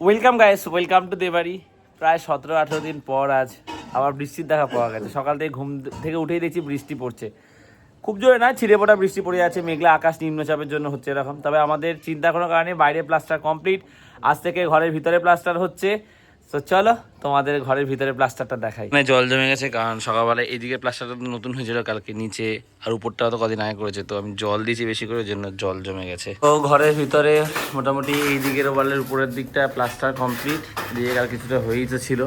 Welcome guys welcome to দেবাড়ি প্রায় সতেরো, আঠেরো দিন পর আজ আবার বৃষ্টির দেখা পাওয়া গেছে। সকাল থেকে ঘুম থেকে উঠেই দেখছি বৃষ্টি পড়ছে। খুব জোরে না ছিঁড়ে পোটা বৃষ্টি পড়ে যাচ্ছে। মেঘলা আকাশ নিম্নচাপের জন্য হচ্ছে এরকম। তবে আমাদের চিন্তা কোনো কারণে বাইরে প্লাস্টার কমপ্লিট আজ থেকে ঘরের ভিতরে প্লাস্টার হচ্ছে। তো চলো তোমাদের ঘরের ভিতরে প্লাস্টারটা দেখাই। মানে জল জমে গেছে কারণ সকালবেলায় এদিকে প্লাস্টারটা নতুন হয়েছিল কালকে নিচে আর উপরটা তো কদিন আগে করেছে তো আমি জল দিয়েছি বেশি করে ওই জন্য জল জমে গেছে। তো ঘরের ভিতরে মোটামুটি এই দিকের ওয়ালের উপরের দিকটা প্লাস্টার কমপ্লিট দিয়ে আর কিছুটা হয়েই তো ছিল।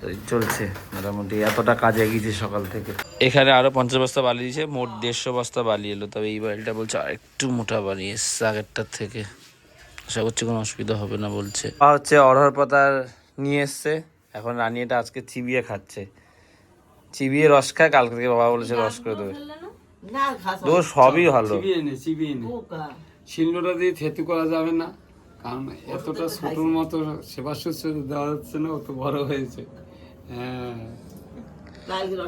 তো চলছে মোটামুটি এতটা কাজে এগিয়েছে সকাল থেকে। এখানে আরও পঞ্চাশ বস্তা বালি দিয়েছে মোট দেড়শো বস্তা বালি এলো তবে এই বালিটা বলছে আর একটু মোটা বালি এসছে আগেরটার থেকে। আশা করছি কোনো অসুবিধা হবে না বলছে। হচ্ছে অরহর পাতা নিয়ে এসছে। এখন রানী এটা আজকে চিবিয়ে খাচ্ছে। চিবিয়ে রস খায় কালকে থেকে বাবা বলেছে রস করে দেবে। না তো সবই ভালো। চিবিয়ে নে চিবিয়ে নে। পোকা দিয়ে থেতু করা যাবে না কারণ এতটা ছোটোর মতো সেবা শুশ্রূষা দেওয়া যাচ্ছে না অত বড় হয়েছে। হ্যাঁ।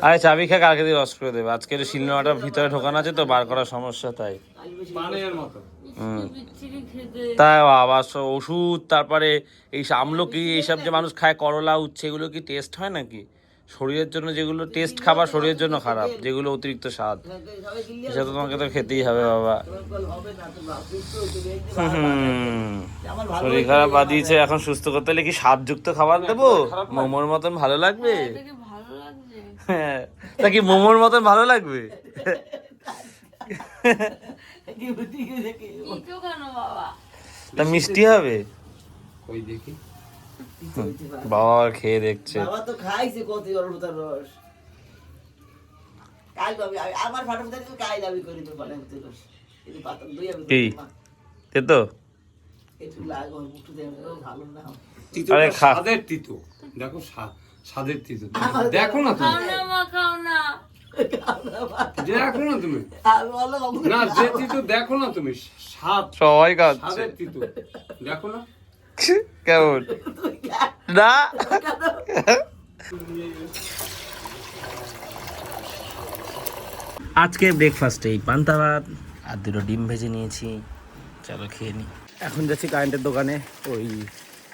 আরে চাবি খেয়ে কালকে দিয়ে রস করে দেবে। আজকে শিলনোড়াটা ভিতরে ঢোকানো আছে তো বার করার সমস্যা তাই। পানের মতো। তাই সব ওষুধ, তারপরে এই আমলকি এইসব যে মানুষ খায়, করলা, উচ্ছে, এগুলো কি টেস্ট হয় নাকি? শরীরের জন্য যেগুলো টেস্ট খাবার, শরীরের জন্য খারাপ, যেগুলো অতিরিক্ত স্বাদ। সেটা তো তোমাকে তো খেতেই হবে, বাবা। শরীর খারাপ বাদিয়েছে, এখন সুস্থ করতে হলে কি স্বাদযুক্ত খাবার দেবো? মোমোর মতন ভালো লাগবে? হ্যাঁ। তা কি মোমোর মতন ভালো লাগবে? তা মিষ্টি হবে? ওই দেখি? বাবা আবার খেয়ে দেখছে। বাবা তো খাইছে কত অল্পতার রস। কাল পাবি আমি- আমার ফাটা ফুটা তো কাল দাবি করি তো বলে হতে রস। এই পাতা দুই আমি কি? তে তো একটু লাগো দেন ভালো না। আরে খা। তিতো। দেখো স্বাদের তিতো। দেখো না তুমি। দেখো না তুমি আমি বললাম অমুক না যে তিতো দেখো না তুমি সবাই খাচ্ছে তিতো। দেখো না। কেমন? না। আজকে ব্রেকফাস্টে এই পান্তা ভাত আর দুটো ডিম ভেজে নিয়েছি। চলো খেয়ে নিই এখন যাচ্ছি কারেন্টের দোকানে ওই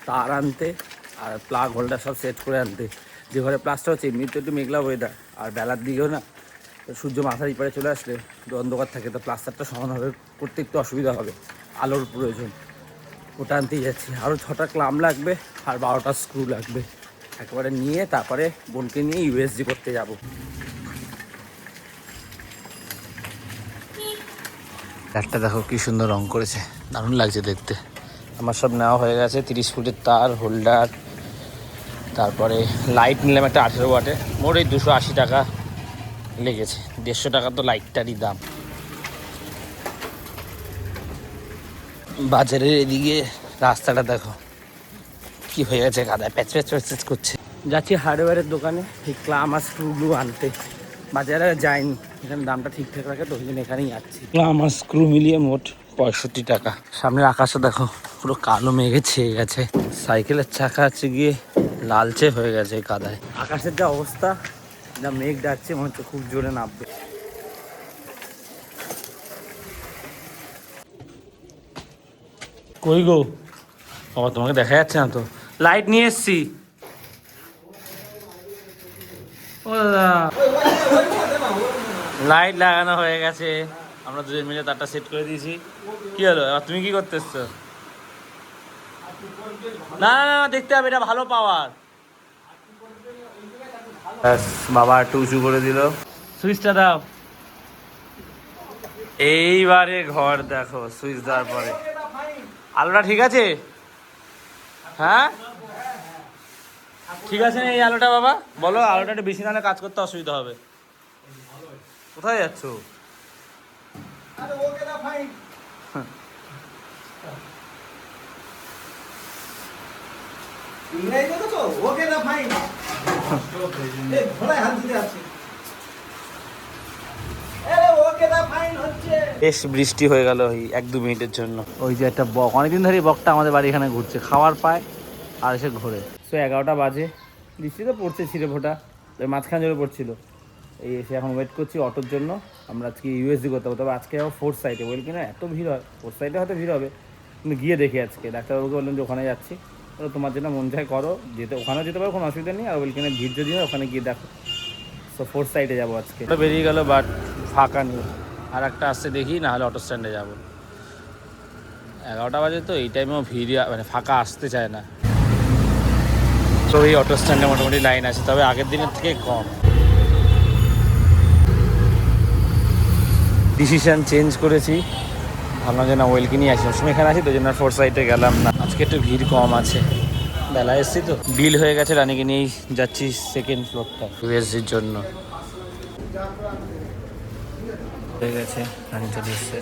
তার আনতে আর প্লাগ হোল্ডার সব সেট করে আনতে। যে ঘরে প্লাস্টার হচ্ছে এমনিতে একটু মেঘলা ওয়েদার আর বেলার দিকেও না। সূর্য মাথার ইপারে চলে আসলে অন্ধকার থাকে তো প্লাস্টারটা সমানভাবে করতে একটু অসুবিধা হবে আলোর প্রয়োজন। ওটা আনতেই যাচ্ছি। আরও ছটা ক্লাম লাগবে আর বারোটা স্ক্রু লাগবে। একেবারে নিয়ে তারপরে বোনকে নিয়ে ইউএসজি করতে যাব। একটা দেখো কি সুন্দর রং করেছে। দারুণ লাগছে দেখতে। আমার সব নেওয়া হয়ে গেছে তিরিশ ফুটের তার হোল্ডার তারপরে লাইট নিলাম একটা আঠেরো ওয়াটের মোট এই দুশো আশি টাকা। লেগেছে। দেড়শো টাকা তো লাইটটারই দাম। বাজারের এদিকে রাস্তাটা দেখো। কি হয়ে গেছে কাদায় প্যাচ প্যাচ প্যাচ প্যাচ করছে। যাচ্ছি হার্ডওয়্যারের দোকানে ঠিক ক্লাম আর স্ক্রুগুলো আনতে। বাজারে যাইনি এখানে দামটা ঠিকঠাক রাখে তো ওই জন্য এখানেই যাচ্ছি ক্লাম আর স্ক্রু মিলিয়ে মোট পঁয়ষট্টি টাকা। সামনের আকাশে দেখো পুরো কালো মেঘে ছেয়ে গেছে। সাইকেলের চাকা আছে গিয়ে লালচে হয়ে গেছে কাদায় আকাশের যা অবস্থা যা মেঘ ডাকছে, মনে হচ্ছে খুব জোরে নামবে। কই গো? বাবা, তোমাকে দেখা যাচ্ছে না তো? লাইট নিয়ে এসছি। লাইট লাগানো হয়ে গেছে। আমরা দুজন মিলে তারটা সেট করে দিয়েছি। কি হলো? এবার তুমি কি করতে এসছো না না না, দেখতে হবে, এটা ভালো পাওয়ার বাবা একটু উঁচু করে দিল। সুইচটা দাও। এইবারে ঘর দেখো সুইচ দেওয়ার পরে। আলোটা ঠিক আছে? হ্যাঁ? ঠিক আছে এই আলোটা বাবা? বলো আলোটা একটু বেশি নাহলে কাজ করতে অসুবিধা হবে। কোথায় যাচ্ছ? ইংরেজি দেখেছ? ওকে না ফাইন এই ঘোড়ায় হাত দিতে আছে আরে ওকে না ফাইন হচ্ছে। বেশ বৃষ্টি হয়ে গেল ওই এক দু মিনিটের জন্য। ওই যে একটা বক অনেকদিন ধরে বকটা আমাদের বাড়ি এখানে ঘুরছে খাওয়ার পায় আর এসে ঘোরে। তো এগারোটা বাজে বৃষ্টি তো পড়ছে ছিঁড়ে ফোটা ওই মাঝখান জোরে পড়ছিল। এই এসে এখন ওয়েট করছি অটোর জন্য আমরা আজকে ইউএসডি করতে হবে তবে আজকে যাব ফোর্থ সাইডে বলি কিনা এত ভিড় হয় ফোর্থ সাইডে হয়তো ভিড় হবে কিন্তু গিয়ে দেখি আজকে ডাক্তারবাবুকে বললাম যে ওখানে যাচ্ছি। তোমার যেটা মন চায় করো, যেতে, ওখানেও যেতে পারো, কোনো অসুবিধা নেই। আর ওইখানে ভিড় যদি হয়, ওখানে গিয়ে দেখো। সো ফোর্থ সাইডে যাব আজকে। বেরিয়ে গেল বাট ফাঁকা নেই। আর একটা আসতে দেখি, না হলে অটো স্ট্যান্ডে যাব। এগারোটা বাজে তো, এই টাইমেও ভিড় মানে ফাঁকা আসতে চায় না। তো এই অটো স্ট্যান্ডে মোটামুটি লাইন আছে, তবে আগের দিনের থেকে কম। ডিসিশন চেঞ্জ করেছি। ভাবলাম যে না ওয়েলকে নিয়ে আসি। সবসময় এখানে আছি তো জন্য ফোর সাইডে গেলাম না। আজকে একটু ভিড় কম আছে। বেলা এসছি তো। ডিল হয়ে গেছে রানীকে নিয়েই যাচ্ছি সেকেন্ড ফ্লোরটা ইউএসজির জন্য। হয়ে গেছে রানী চলে এসছে।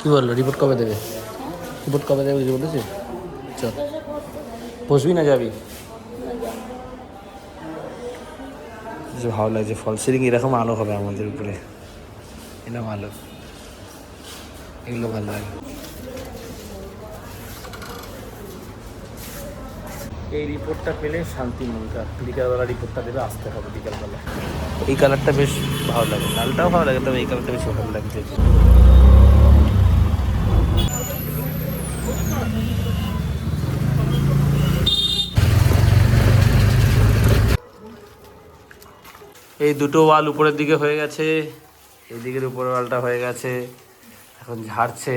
কী বলল? রিপোর্ট কবে দেবে? রিপোর্ট কবে দেবে কিছু বলেছে? চল। বসবি না যাবি? যে ভালো লাগছে ফল। সিলিং এরকম আলো হবে আমাদের উপরে। এরকম ভালো এগুলো ভালো লাগে। এই রিপোর্টটা পেলে শান্তি মনটা বিকালবেলা রিপোর্টটা দেবে আসতে হবে বিকালবেলা। এই কালারটা বেশ ভালো লাগে। লালটাও ভালো লাগে তবে এই কালারটা বেশি ভালো লাগছে এই দুটো ওয়াল উপরের দিকে হয়ে গেছে। এই দিকের উপরের ওয়ালটা হয়ে গেছে। এখন ঝাড়ছে।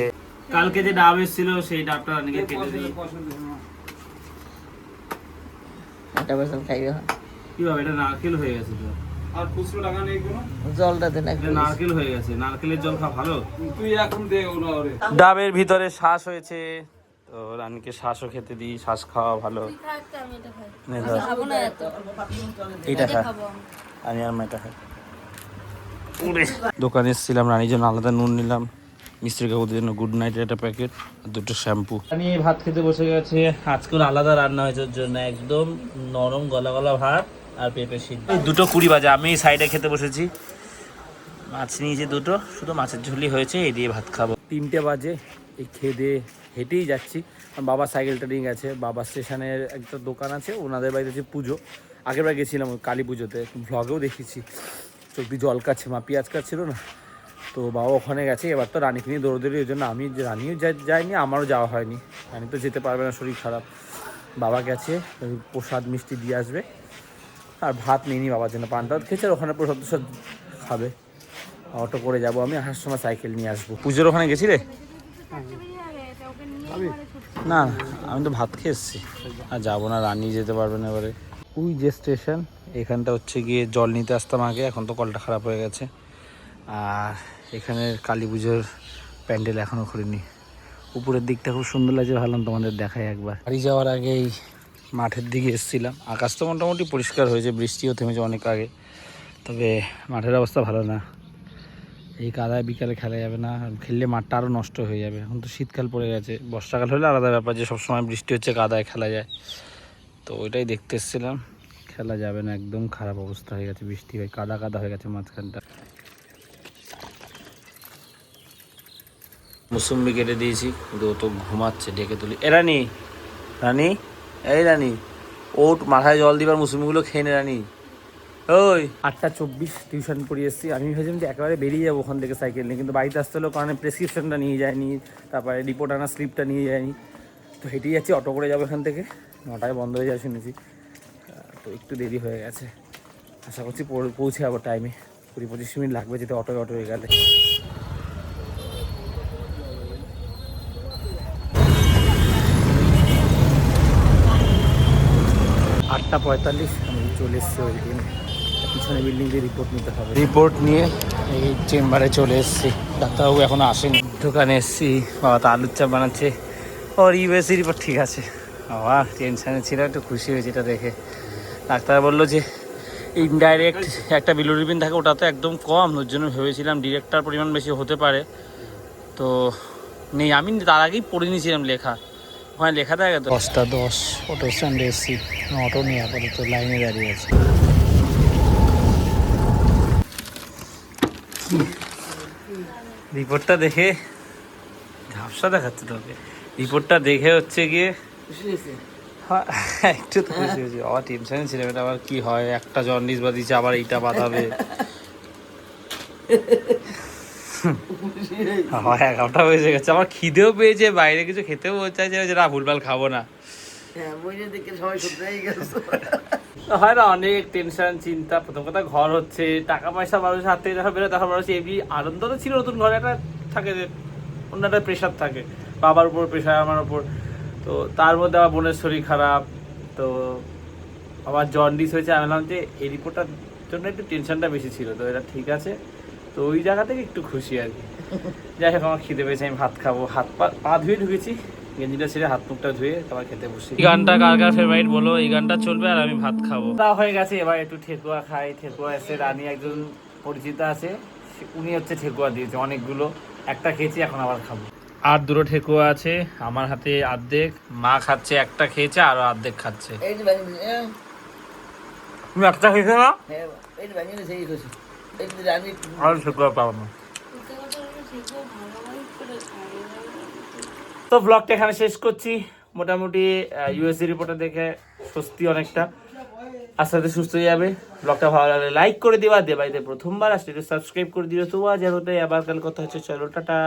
কালকে যে ডাব এসেছিল সেই ডাবটা অনেকে কেটে দিই একটা বছর খাইবে কি ভাবে এটা নারকেল হয়ে গেছে তো। আর খুচরো টাকা নেই কোনো? জলটা দেন এটা নারকেল হয়ে গেছে। নারকেলের জল খাওয়া ভালো? তুই এখন দে ওরা ওরে। ডাবের ভিতরে শ্বাস হয়েছে। তো রানীকে শ্বাসও খেতে দিই শ্বাস খাওয়া ভালো। এইটা খা আমি আর মাটা খাই। দোকানে এসেছিলাম রানীর জন্য আলাদা নুন নিলাম। মিস্ত্রি কাকুদের জন্য গুড নাইটের একটা প্যাকেট আর দুটো শ্যাম্পু রানী ভাত খেতে বসে গেছে আজকে আলাদা রান্না হয়েছে জন্য একদম নরম গলা গলা ভাত আর পেঁপে সিদ্ধ। এই দুটো কুড়ি বাজে আমি সাইডে খেতে বসেছি। মাছ নিয়েছি দুটো শুধু মাছের ঝুলি হয়েছে এই দিয়ে ভাত খাব। তিনটে বাজে এই খেয়ে দিয়ে হেঁটেই যাচ্ছি। বাবা সাইকেলটা নিয়ে গেছে বাবা স্টেশনের একটা দোকান আছে ওনাদের বাড়িতে হচ্ছে পুজো। আগেরবার গেছিলাম ওই কালী পুজোতে ভ্লগেও দেখেছি চোখ দিয়ে জল কাচ্ছে মা পেঁয়াজ কাটছিল না? তো বাবা ওখানে গেছে, এবার তো রানীকে নিয়ে দৌড়দৌড়ি, ওই জন্য আমি রানিও যাইনি, আমারও যাওয়া হয়নি। রানী তো যেতে পারবে না, শরীর খারাপ। বাবা গেছে, প্রসাদ মিষ্টি দিয়ে আসবে। আর ভাত নিইনি বাবার জন্য পান্তা ভাত খেয়েছে ওখানে প্রসাদ প্রসাদ খাবে। অটো করে যাব আমি, আসার সময় সাইকেল নিয়ে আসব। পুজোর ওখানে গেছি রে না, আমি তো ভাত খেয়ে এসেছি। আর যাব না, রানী যেতে পারবে না এবারে। ওই যে স্টেশন, এখানটা হচ্ছে গিয়ে জল নিতে আসতাম আগে, এখন তো কলটা খারাপ হয়ে গেছে। আর এখানের কালী পুজোর প্যান্ডেল এখনও খুলিনি উপরের দিকটা খুব সুন্দর লাগছে, ভাবলাম তোমাদের দেখায় একবার। বাড়ি যাওয়ার আগেই মাঠের দিকে এসেছিলাম। আকাশ তো মোটামুটি পরিষ্কার হয়েছে, বৃষ্টিও থেমেছে অনেক আগে। তবে মাঠের অবস্থা ভালো না। এই কাদায় বিকালে খেলা যাবে না খেললে মাঠটা আরও নষ্ট হয়ে যাবে। এখন তো শীতকাল পড়ে গেছে। বর্ষাকাল হলে আলাদা ব্যাপার যে সবসময় বৃষ্টি হচ্ছে, কাদায় খেলা যায়। তো ওইটাই দেখতে এসেছিলাম। খেলা যাবে না, একদম খারাপ অবস্থা হয়ে গেছে বৃষ্টি হয়ে, কাদা কাদা হয়ে গেছে মাঝখানটা। মুসম্বি কেটে দিয়েছি, কিন্তু ও তো ঘুমাচ্ছে ডেকে তুলি। এ রানি রানি, এই রানি, ওট মাথায় জল দিবার মুসম্বিগুলো খেয়ে নে রানি। ওই। আটটা চব্বিশ, টিউশন পড়িয়ে এসেছি। আমি ভেবেছিলাম যে একেবারে বেরিয়ে যাব ওখান থেকে সাইকেল নিয়ে, কিন্তু বাড়িতে আসতে হলো কারণে প্রেসক্রিপশনটা নিয়ে যায়নি, তারপরে রিপোর্ট আনা স্লিপটা নিয়ে যায়নি। তো হেঁটেই যাচ্ছি, অটো করে যাব এখান থেকে। নটায় বন্ধ হয়ে যায় শুনেছি। তো একটু দেরি হয়ে গেছে। আশা করছি পৌঁছে যাব টাইমে কুড়ি পঁচিশ মিনিট লাগবে যেতে অটো অটো হয়ে গেলে। আটটা পঁয়তাল্লিশ আমি চলে এসেছি ওই দিন। পিছনে বিল্ডিং দিয়ে রিপোর্ট নিতে হবে। রিপোর্ট নিয়ে এই চেম্বারে চলে এসেছি। ডাক্তারবাবু এখনও আসেনি। দোকানে এসেছি বাবা তো আলুর চাপ বানাচ্ছে। ওর ইউএসসি রিপোর্ট ঠিক আছে। বাবা টেনশানে ছিল একটু খুশি হয়েছে এটা দেখে। ডাক্তার বলল যে ইনডাইরেক্ট একটা বিলুরিবিন থাকে ওটা তো একদম কম। ওর জন্য ভেবেছিলাম ডিরেক্টার পরিমাণ বেশি হতে পারে। তো নেই আমি তার আগেই পড়ে নিয়েছিলাম লেখা। ওখানে লেখা থাকে তো? দশটা দশ অটো স্ট্যান্ডে এসেছি। অটো নিয়ে আপাতত লাইনে দাঁড়িয়ে আছে। রিপোর্টটা দেখে ঝাপসা দেখাচ্ছে তোকে। রিপোর্টটা দেখে হচ্ছে গিয়ে হ্যাঁ, একটু তো খুশি হয়েছি। আবার টেনশনে ছিলাম এটা আবার কি হয়? একটা জন্ডিস বাঁধিয়েছে আবার এইটা বাঁধাবে। আমার এগারোটা বেজে গেছে। আমার খিদেও পেয়েছে বাইরে কিছু খেতেও চাইছে যে না ভুলভাল খাব না। হ্যাঁ হয় না অনেক টেনশন চিন্তা। প্রথম কথা ঘর হচ্ছে টাকা পয়সা মানুষের হাত থেকে যখন বেরোয় তখন মানুষ এমনি আনন্দ তো ছিল নতুন ঘরে একটা থাকে যে অন্য একটা প্রেশার থাকে। বাবার উপর প্রেশার আমার উপর। তো তার মধ্যে আমার বোনের শরীর খারাপ। তো আমার জন্ডিস হয়েছে আমি বললাম যে এই রিপোর্টটার জন্য একটু টেনশনটা বেশি ছিল। তো এটা ঠিক আছে। তো ওই জায়গা থেকে একটু খুশি আর কি। যাই হোক আমার খিদে পেয়েছে আমি ভাত খাব। হাত পা পা ধুয়ে ঢুকেছি গেঞ্জিটা ছেড়ে হাত মুখটা ধুয়ে তারপর খেতে বসি। এই গানটা কার কার ফেভারিট বলো? এই গানটা চলবে আর আমি ভাত খাব। তা হয়ে গেছে এবার একটু ঠেকুয়া খাই। ঠেকুয়া এসে রানী একজন পরিচিত আছে সে- উনি হচ্ছে ঠেকুয়া দিয়েছে অনেকগুলো। একটা খেয়েছি এখন আবার খাব। আর দুটো ঠেকুয়া আছে আমার হাতে অর্ধেক মা খাচ্ছে একটা খেয়েছে আর অর্ধেক খাচ্ছে। হ্যাঁ তুমি একটা খেয়েছো না? আর ঠেকুয়া পাবো না। তো ব্লগটা এখানে শেষ করছি। মোটামুটি ইউএসজি রিপোর্টটা দেখে স্বস্তি অনেকটা। আস্তে আস্তে সুস্থ হয়ে যাবে। ব্লগটা ভালো লাগলে লাইক করে দিবা। দেবাইতে প্রথমবার আসলে সাবস্ক্রাইব করে দিও। তো আজ এতটাই। আবার কাল কথা হচ্ছে। চলো টাটা।